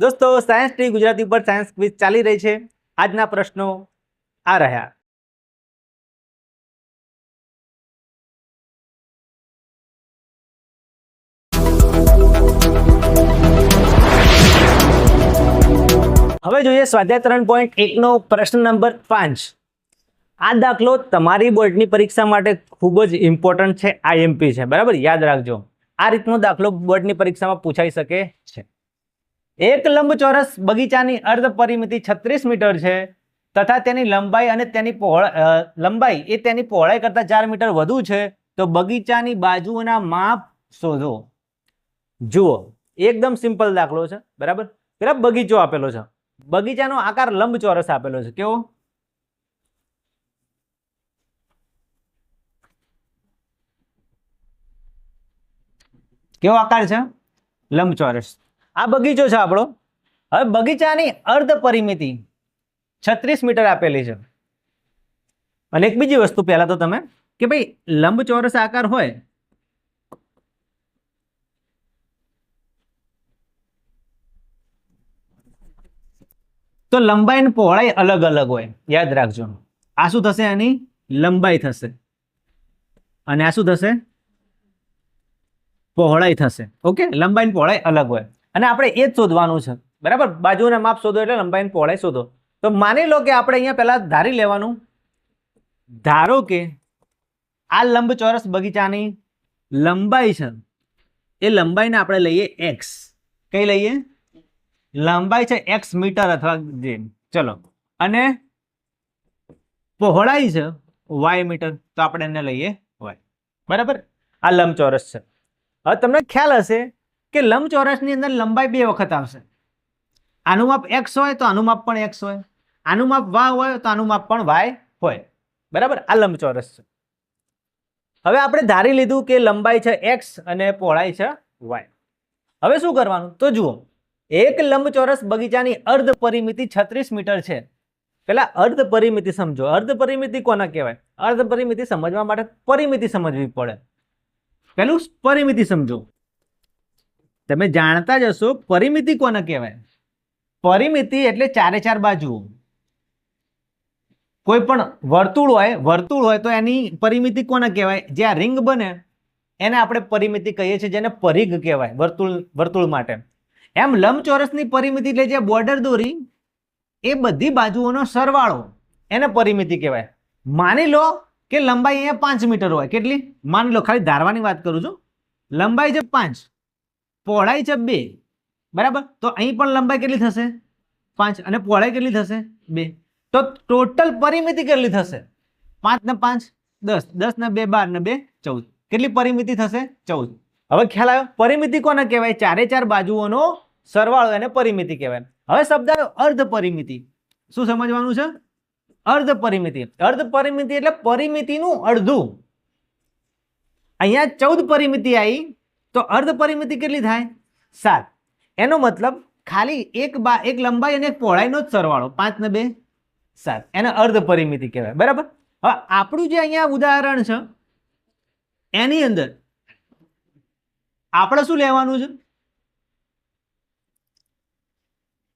દોસ્તો science T Gujarati પર science quiz ચાલી રહી છે. આજના પ્રશ્નો આ રહ્યા. હવે જોઈએ સ્વાધ્યાય ત્રણ પોઈન્ટ એકનો પ્રશ્ન નંબર પાંચ. આ દાખલો તમારી બોર્ડની પરીક્ષા માટે ખૂબ જ ઇમ્પોર્ટન્ટ છે આઈએમપી છે. બરાબર? યાદ રાખજો. આ રીતનો દાખલો બોર્ડની પરીક્ષામાં પૂછાઈ શકે છે. એક લંબચોરસ બગીચાની અર્ધ પરિમિતિ છત્રીસ મીટર છે તથા તેની લંબાઈ અને તેની લંબાઈ એ તેની પહોળાઈ કરતાં ચાર મીટર વધુ છે, તો બગીચાની બાજુઓના માપ શોધો. જુઓ, એકદમ સિમ્પલ દાખલો છે, બરાબર? પેલા બગીચો આપેલો છે. બગીચાનો આકાર લંબચોરસ આપેલો છે. કેવો? કેવો આકાર છે? લંબચોરસ. આ બગીચો છે આપણો. હવે બગીચાની અર્ધ પરિમિતિ છત્રીસ મીટર આપેલી છે. અને એક બીજી વસ્તુ પહેલા તો તમે, કે ભાઈ લંબચોરસ આકાર હોય, તો લંબાઈ પહોળાઈ અલગ અલગ હોય. યાદ રાખજો. આ શું થશે આની? લંબાઈ થશે. અને આ શું થશે? પહોળાઈ થશે. ઓકે? લંબાઈ પહોળાઈ અલગ હોય. અને આપણે એ જ શોધવાનું છે. બરાબર? બાજુના માપ શોધો એટલે લંબાઈને પહોળાઈ શોધો. તો માની લો કે આપણે અહીંયા પહેલાં ધારી લેવાનું. ધારો કે આ લંબચોરસ બગીચાની લંબાઈ છે. એ લંબાઈને આપણે લઈએ એક્સ કઈ લઈએ? લંબાઈ છે એક્સ મીટર અથવા જે. ચલો. અને પહોળાઈ છે વાય મીટર. તો આપણે એને લઈએ વાય બરાબર? આ લંબચોરસ છે. હવે તમને ખ્યાલ હશે કે લંબચોરસની અંદર લંબાઈ બે વખત આવશે. આનું માપ એક્સ હોય તો આનું માપ પણ એક્સ હોય. આનું માપ વાય હોય તો આનું પણ વાય હોય. બરાબર? આ લંબચોરસ છે. હવે આપણે ધારી લીધું કે લંબાઈ છે એક્સ અને પહોળાઈ છે વાય હવે શું કરવાનું? તો જુઓ, એક લંબચોરસ બગીચાની અર્ધ પરિમિતિ છત્રીસ મીટર છે. પેલા અર્ધ પરિમિતિ સમજો. અર્ધ પરિમિતિ કોને કહેવાય? અર્ધ પરિમિતિ સમજવા માટે પરિમિતિ સમજવી પડે. પેલું પરિમિતિ સમજો. તમે જાણતા જ હશો પરિમિતિ કોને કહેવાય? પરિમિતિ એટલે ચારે ચાર બાજુઓ કોઈ પણ વર્તુળ હોય વર્તુળ હોય તો એની પરિમિતિ કોને કહેવાય? જે આ રિંગ બને, એને આપણે પરિમિતિ કહીએ છીએ જેને પરિઘ કહેવાય, વર્તુળ વર્તુળ માટે. એમ લંબચોરસની પરિમિતિ એટલે જે બોર્ડર દોરી, એ બધી બાજુઓનો સરવાળો એને પરિમિતિ કહેવાય. માની લો કે લંબાઈ અહીંયા પાંચ મીટર હોય. કેટલી? માની લો, ખાલી ધારવાની વાત કરું છું. લંબાઈ છે પાંચ. પહોળાઈ છે બે. બરાબર? તો અહીં પણ લંબાઈ કેટલી થશે? પાંચ. અને પહોળાઈ કેટલી થશે? બે. તો ટોટલ પરિમિતિ કેટલી થશે? પાંચ ને પાંચ, દસ. દસ ને બે, બાર ને બે, ચૌદ. કેટલી પરિમિતિ થશે? ચૌદ. હવે ખ્યાલ આવ્યો? પરિમિતિ કોને કહેવાય? ચારે ચાર બાજુઓનો સરવાળો એને પરિમિતિ કહેવાય. હવે શબ્દ આવ્યો અર્ધ પરિમિતિ. શું સમજવાનું છે? અર્ધ પરિમિતિ. અર્ધ પરિમિતિ એટલે પરિમિતિનું અડધું. અહીંયા ચૌદ પરિમિતિ આવી તો અર્ધ પરિમિતિ કેટલી થાય? સાત. એનો મતલબ ખાલી એક બા, એક લંબાઈ અને એક પહોળાઈનો જ સરવાળો. પાંચ ને બે, સાત. એને અર્ધ પરિમિતિ કહેવાય. બરાબર? હવે આપણું જે અહીંયા ઉદાહરણ છે, એની અંદર આપણે શું લેવાનું છે?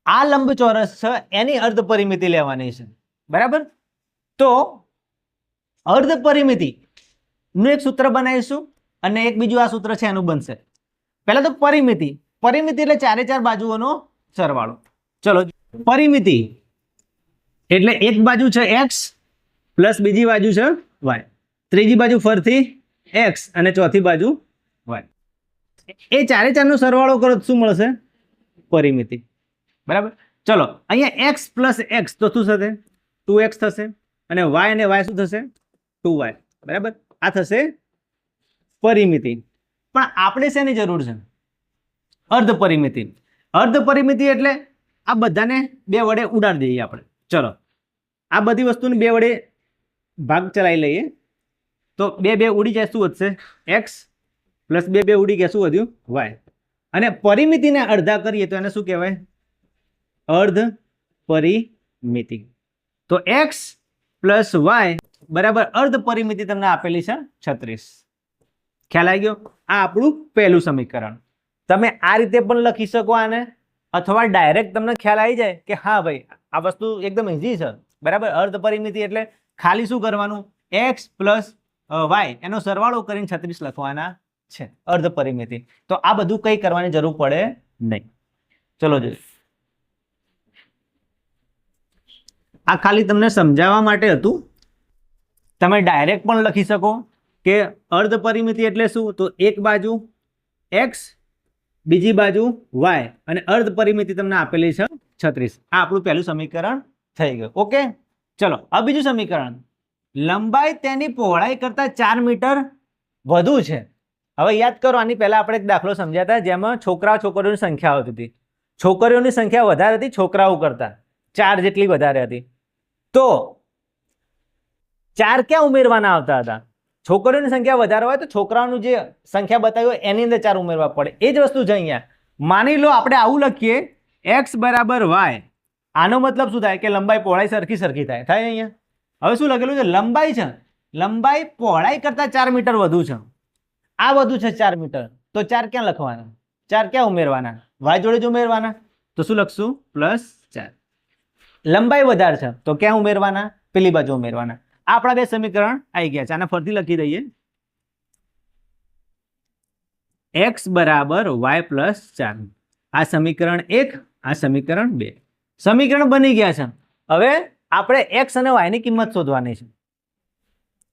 આ લંબચોરસ છે, એની અર્ધ પરિમિતિ લેવાની છે. બરાબર? તો અર્ધ પરિમિતિ નું એક સૂત્ર બનાવીશું. અને એક બીજું આ સૂત્ર છે, એનું બનશે. પહેલાં તો પરિમિતિ. પરિમિતિ એટલે ચારે ચાર બાજુઓનો સરવાળો. ચલો, પરિમિતિ એટલે એક બાજુ છે એક્સ પ્લસ બીજી બાજુ છે વાય ત્રીજી બાજુ ફરથી એક્સ અને ચોથી બાજુ વાય એ ચારે ચારનો સરવાળો કરો શું મળશે? પરિમિતિ. બરાબર? ચલો, અહીંયા એક્સ પ્લસ એક્સ તો શું થશે? ટુ એક્સ થશે. અને વાય અને વાય શું થશે? Two Y. બરાબર? આ થશે પરિમિતિ. પણ આપણે શેની જરૂર છે? અર્ધ પરિમિતિ. અર્ધ પરિમિતિ એટલે આ બધાને બે વડે ઉડાડી દઈએ આપણે. ચલો. આ બધી વસ્તુને બે વડે ભાગ ચલાવી લઈએ. તો બે બે ઉડી જાય શું વધશે? એક્સ પ્લસ બે બે ઉડી ગયા શું વધ્યું? વાય અને પરિમિતિને અડધા કરીએ તો એને શું કહેવાય? અર્ધ પરિમિતિ. તો એક્સ પ્લસ વાય બરાબર અર્ધ પરિમિતિ તમને આપેલી છે છત્રીસ. ખ્યાલ આવી ગયો? આ આપણું પહેલું સમીકરણ. તમે આ રીતે પણ લખી શકો આને. અથવા ડાયરેક્ટ તમને ખ્યાલ આવી જાય કે હા ભાઈ, આ વસ્તુ એકદમ ઇઝી છે. બરાબર? અર્ધ પરિમિતિ એટલે ખાલી શું કરવાનું? એક્સ પ્લસ વાય એનો સરવાળો કરીને છત્રીસ લખવાના છે. અર્ધ પરિમિતિ. તો આ બધું કંઈ કરવાની જરૂર પડે નહીં. ચલો જોઈએ. આ ખાલી તમને સમજાવવા માટે હતું. તમે ડાયરેક્ટ પણ લખી શકો. કે અર્ધ પરિમિતિ એટલે શું? તો એક બાજુ એક્સ, બીજી બાજુ વાય. અને અર્ધ પરિમિતિ તમને આપેલી છે છત્રીસ. આ આપણું પહેલું સમીકરણ થઈ ગયું. ઓકે? ચલો આ બીજું સમીકરણ. લંબાઈ તેની પહોળાઈ કરતાં ચાર મીટર વધુ છે. હવે યાદ કરો, આની પહેલા આપણે એક દાખલો સમજ્યા હતા, જેમાં છોકરા છોકરીઓની સંખ્યા આવતી હતી. છોકરીઓની સંખ્યા વધારે હતી, છોકરાઓ કરતાં. ચાર જેટલી વધારે હતી. તો ચાર ક્યાં ઉમેરવાના આવતા હતા? છોકરીઓની સંખ્યા વધારે હોય તો છોકરાઓનું જે સંખ્યા બતાવી હોય એની અંદર ચાર ઉમેરવા પડે. એ જ વસ્તુ છે અહીંયા. માની લો આપણે આવું લખીએ એક્સ બરાબર વાય આનો મતલબ શું થાય? કે લંબાઈ પહોળાઈ સરખી સરખી થાય. થાય અહીંયા? હવે શું લખેલું છે? લંબાઈ છે. લંબાઈ પહોળાઈ કરતાં ચાર મીટર વધુ છે. આ વધુ છે ચાર મીટર. તો ચાર ક્યાં લખવાના? ચાર ક્યાં ઉમેરવાના? વાય જોડે જ ઉમેરવાના. તો શું લખશું? પ્લસ ચાર. લંબાઈ વધારે છે. તો ક્યાં ઉમેરવાના? પેલી બાજુ ઉમેરવાના. આપણા બે સમીકરણ આવી ગયા છે. આને ફરીથી લખી દઈએ. એક્સ બરાબર વાય પ્લસ ચાર. આ સમીકરણ એક, આ સમીકરણ બે. સમીકરણ બની ગયા છે. હવે આપણે એક્સ અને વાયની કિંમત શોધવાની છે.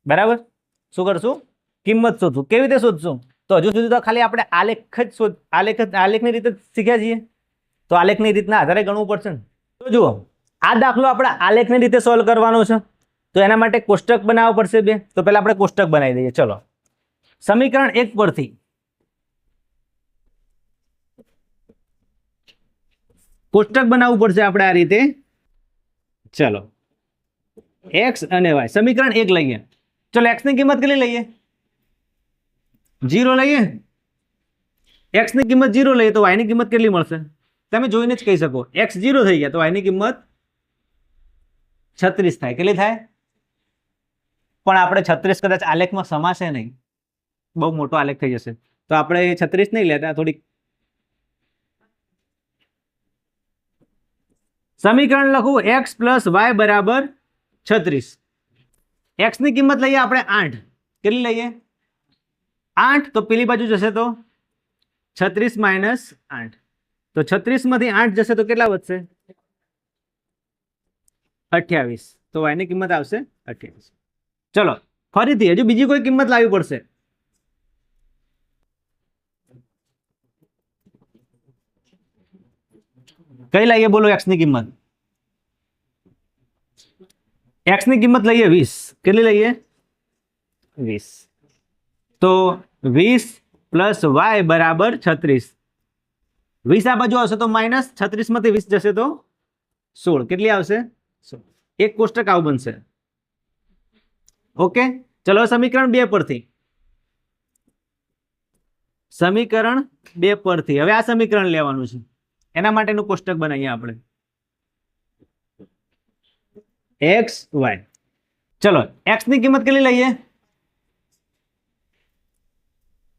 બરાબર? શું કરશું? કિંમત શોધશું. કેવી રીતે શોધશું? તો હજુ સુધી તો ખાલી આપણે આલેખ જ શોધ, આલેખ આલેખની રીતે શીખ્યા છીએ. તો આલેખની રીતના આધારે ગણવું પડશે તો જુઓ, આ દાખલો આપણે આલેખની રીતે સોલ્વ કરવાનો છે. તો એના માટે કોષ્ટક બનાવવા પડશે બે. તો પહેલાં આપણે કોષ્ટક બનાવી દઈએ. ચલો. સમીકરણ એક પરથી. કોષ્ટક બનાવવું પડશે આપણે આ રીતે. ચલો. એક્સ અને વાય સમીકરણ એક લઈએ. ચલો એક્સની કિંમત કેટલી લઈએ? જીરો લઈએ? એક્સની કિંમત જીરો લઈએ તો વાયની કિંમત કેટલી મળશે? તમે જોઈને જ કહી શકો. એક્સ જીરો થઈ ગયા તો વાયની કિંમત છત્રીસ થાય. કેટલી થાય? પણ આપણે છત્રીસ કદાચ આલેખમાં સમાશે નહીં. બહુ મોટો આલેખ થઈ જશે. તો આપણે છત્રીસ નહીં લેતા, થોડીક સમીકરણ લખું એક્સ પ્લસ વાય બરાબર છત્રીસ. એક્સની કિંમત લઈએ આપણે આઠ. કેટલી લઈએ? આઠ, તો પેલી બાજુ જશે તો છત્રીસ માઇનસ આઠ. તો છત્રીસમાંથી આઠ જશે તો કેટલા વધશે? અઠ્યાવીસ. તો વાયની કિંમત આવશે અઠ્યાવીસ. ચલો, ફરીથી હજુ બીજી કોઈ કિંમત લાવવી પડશે? કઈ લાવીએ? બોલો એક્સની કિંમત. એક્સની કિંમત લઈએ વીસ. કેટલી લઈએ? વીસ. તો વીસ પ્લસ વાય બરાબર છત્રીસ. વીસ આ બાજુ આવશે તો માઇનસ છત્રીસમાંથી વીસ જશે તો સોળ. કેટલી આવશે? એક કોષ્ટક આવું બનશે. ઓકે? ચલો સમીકરણ બે પરથી. સમીકરણ બે પરથી. હવે આ સમીકરણ લેવાનું છે. એના માટેનું કોષ્ટક બનાવીએ આપણે. X, Y. ચલો, એક્સની કિંમત કેટલી લઈએ?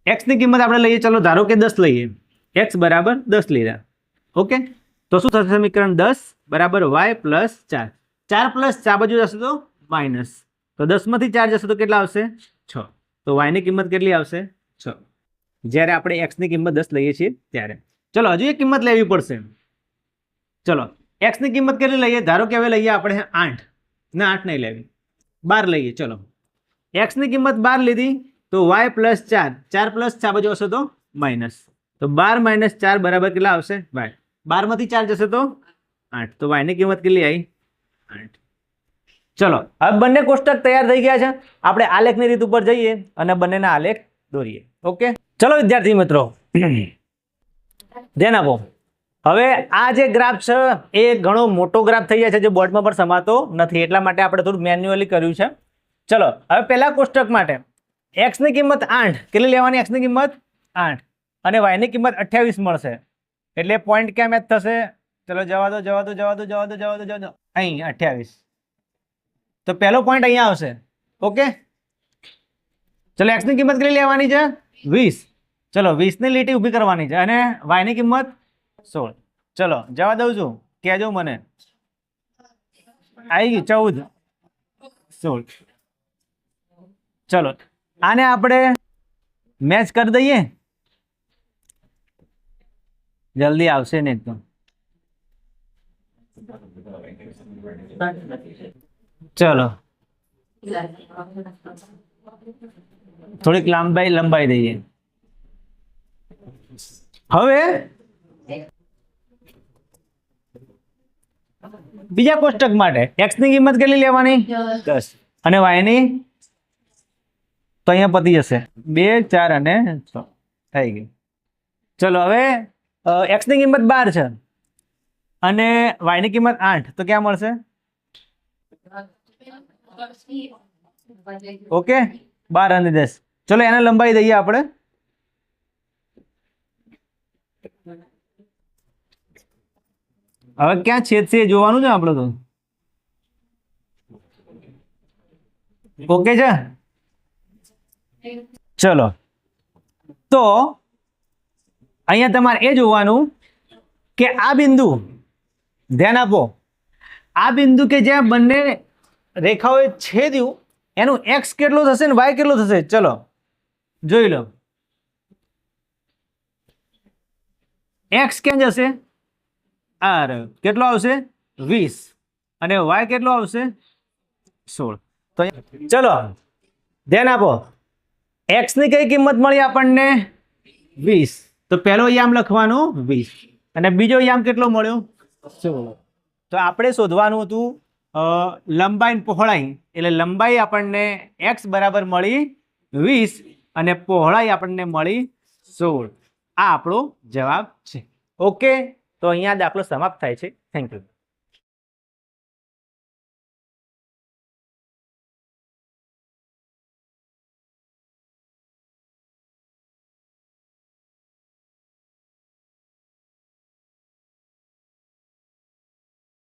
એક્સની કિંમત આપણે લઈએ, ચલો, ધારો કે દસ લઈએ. એક્સ બરાબર દસ લીધા. ઓકે? તો શું થશે સમીકરણ દસ બરાબર વાય પ્લસ ચાર. ચાર પ્લસ ચાર બાજુ જશે તો માઇનસ. તો દસમાંથી ચાર જશે તો કેટલા આવશે? છ. તો વાયની કિંમત કેટલી આવશે? છ. જ્યારે આપણે એક્સની કિંમત દસ લઈએ છીએ ત્યારે. ચલો હજુ એક કિંમત લેવી પડશે. ચલો એક્સની કિંમત કેટલી લઈએ? ધારો કે હવે લઈએ આપણે આઠ. ના આઠ નહીં લેવી. બાર લઈએ ચલો. એક્સની કિંમત બાર લીધી તો વાય પ્લસ ચાર. ચાર પ્લસ ચાર બાજુ હશે તો માઇનસ તો બાર માઇનસ ચાર બરાબર કેટલા આવશે? વાય બારમાંથી ચાર જશે તો આઠ. તો વાયની કિંમત કેટલી આવી? આઠ. ચલો, હવે બંને કોષ્ટક તૈયાર થઈ ગયા છે. આપણે આલેખની રીત ઉપર જઈએ અને બંનેના આલેખ દોરીએ. ઓકે? ચલો, વિદ્યાર્થી મિત્રો. ધ્યાન આપો. હવે આ જે ગ્રાફ છે, એ ઘણો મોટો ગ્રાફ થઈ જાય છે, જે બોર્ડમાં પણ સમાતો નથી. એટલા માટે આપણે થોડું મેન્યુઅલી કર્યું છે. ચલો, હવે પહેલા કોષ્ટક માટે. એક્સની કિંમત આઠ. કેટલી લેવાની એક્સની કિંમત? આઠ. અને વાયની કિંમત અઠ્યાવીસ મળશે. એટલે પોઈન્ટ ક્યાં મેચ થશે? ચલો, જવા દો જવા દો જવા દો જવા દો જવા દો જવા દો. અહીં, અઠ્યાવીસ. તો પહેલો પોઈન્ટ અહીંયા આવશે. ઓકે ચલો એક્સની કિંમત કેટલી લેવાની છે? વીસ. ચલો, વીસની લીટી ઊભી કરવાની છે. અને વાયની કિંમત સોળ. ચલો જવા દઉં છું. કહેજો મને. આવી ગયું, ચૌદ. સોળ. ચલો, આને આપણે મેચ કરી દઈએ? જલ્દી આવશે ને એકદમ ચલો. થોડીક લાંબાઈ લંબાઈ દઈએ. હવે બીજા કોષ્ટક માટે એક્સની કિંમત કેટલી લેવાની? દસ. અને વાયની? તો અહીંયા પતી જશે. બે ચાર અને છ. થઈ ગયું. ચલો હવે એક્સની કિંમત બાર છે. અને વાયની કિંમત આઠ. તો ક્યાં મળશે? ઓકે? બાર અને દસ. ચલો, એને લંબાઈ દઈએ આપણે. હવે ક્યાં છેદ છે જોવાનું છે આપણે તો? ઓકે છે? ચલો. તો, અહીંયા તમારે એ જોવાનું કે આ બિંદુ, ધ્યાન આપો. આ બિંદુ કે જ્યાં બંને રેખાઓએ છેદ્યું. એનું એક્સ કેટલું થશે ને વાય કેટલું થશે? ચલો, જોઈ લો. એક્સ ક્યાં જશે? આ રહ્યો. કેટલો આવશે? વીસ. અને વાય કેટલો આવશે? સોળ. તો ચલો, ધ્યાન આપો. એક્સની કઈ કિંમત મળી આપણને? વીસ. તો પહેલો યામ લખવાનું વીસ. અને બીજો યામ કેટલો મળ્યો? સોળ. તો આપણે શોધવાનું હતું લંબાઈ પહોળાઈ. એટલે લંબાઈ આપણને એક્સ બરાબર મળી વીસ અને પહોળાઈ આપણને મળી સોળ. આ આપણો જવાબ છે. ઓકે? તો અહીંયા દાખલો સમાપ્ત થાય છે. Thank you